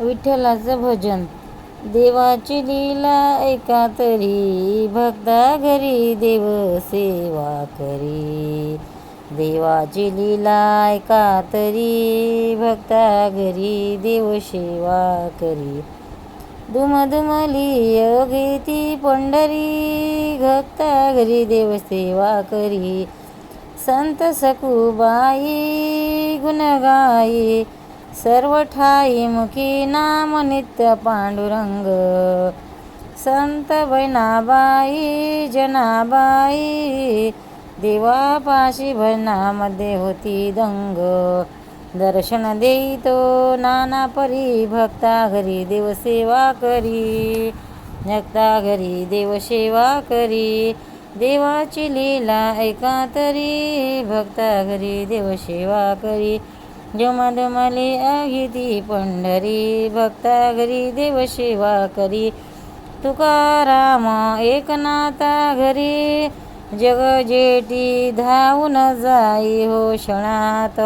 विठ्ठलाचं भजन. देवाची लीला ऐका तरी भक्ता घरी देव सेवा करी. देवाची लीला ऐका तरी भक्ता घरी देव सेवा करी. दुमदुमली योगेती पंढरी भक्ता घरी देव सेवा करी. संत सखुबाई गुणगाई सर्व ठाई मुखी नाम नित्य पांडुरंग। संत बहिणाबाई जनाबाई देवापाशी भजनामध्ये होती दंग। दर्शन देतो नाना परी भक्ता घरी देवसेवा करी। भक्ता घरी देवसेवा करी। देवाची लीला ऐका तरी भक्ता घरी देवसेवा करी। जमदमले अगिती पंढरी. भक्ता घरी देव सेवा करी. तुकाराम एकनाथा घरी. जग जेटी धावून जाई हो क्षणात.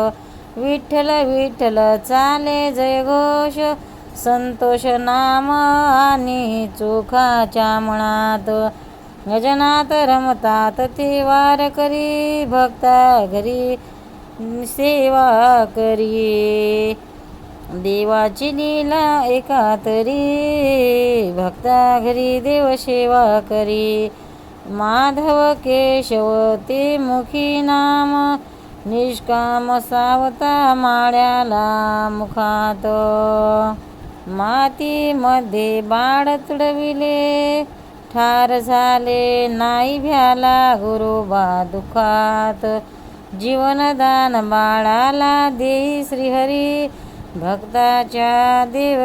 विठ्ठल विठ्ठल चाले जय घोष. संतोष नाम आणि चोखाच्या मनात. गजनात रमतात ते वार करी भक्ता घरी सेवा करी देवाची लीला एका तरी भक्ता घरी देव सेवा करी माधव केशव ते मुखी नाम. निष्काम सावता माळ्याला मुखात. मातीमध्ये बाळ तुडविले. ठार झाले नाही भ्याला गुरुबा दुखात. जीवनदान बाळाला देई श्रीहरी. भक्ताच्या देव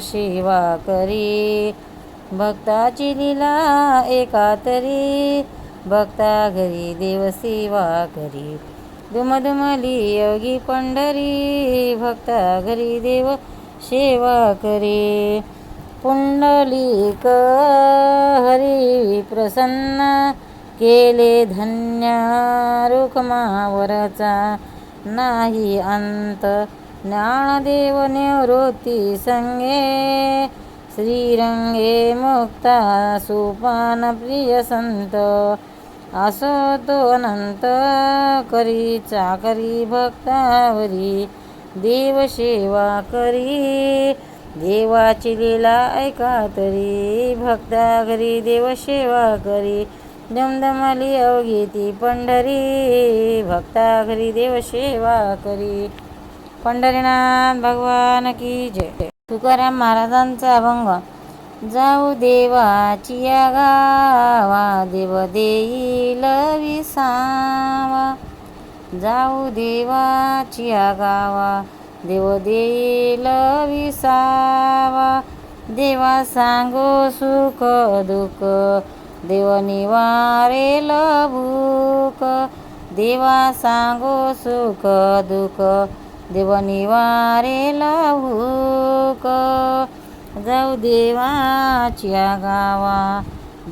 सेवा करी. भक्ताची लीला एका तरी. भक्ता घरी देव सेवा करी. दुमदुमली योगी पंढरी. भक्ता घरी देव सेवा करी. पुंडलिक हरी प्रसन्न. केले धन्य रुक्मावरचा. नाही अंत ज्ञानदेव निवृत्ती संगे. श्रीरंगे मुक्ता सुपान प्रिय संत. असो तो अनंत करी चाकरी भक्तावरी. देव सेवा करी देवाची लीला ऐका तरी. भक्ता घरी देव सेवा करी अवघी ती पंढरी. भक्ता घरी देव सेवा करी. पंढरीनाथ भगवान की जय. तुकाराम महाराजांचा अभंग. जाऊ देवाची गावा देव देईल विसावा. जाऊ देवाची गावा देव देईल विसावा. देवा सांगो सुख दुःख देव निवारेल भूक देवा सांगो सुख दुःख. देवनी निवारेल भूक जाऊ देवाच्या गावा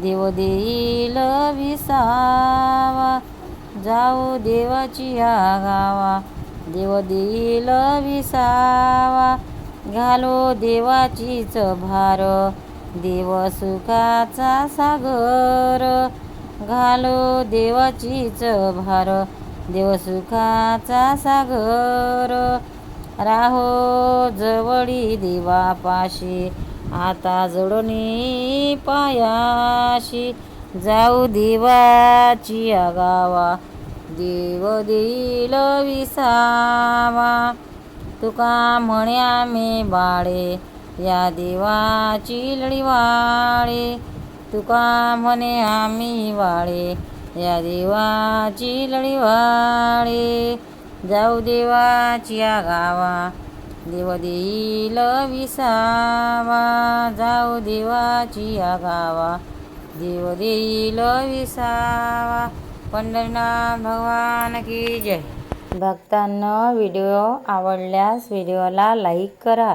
देव देईल विसावा. जाऊ देवाच्या गावा देव देईल विसावा. घालो देवाचीच भार देव सुखाचा सागर. घालो देवाचीच भार देव सुखाचा सागर. राहो जवळी देवापाशी. आता जोडणी पायाशी. जाऊ देवाची आगावा. देव देईल विसावा. तुका म्हणे आम्ही बाळे. या देवाची लढीवाळे तुका म्हणे आम्ही वाळे. या देवाची लढीवाळे जाऊ देवाची या गावा. देव देईल विसावा. जाऊ देवाची या गावा. देव देईल विसावा. पंढरनाथ भगवान की जय. भक्तांना व्हिडिओ आवडल्यास व्हिडिओला लाईक करा.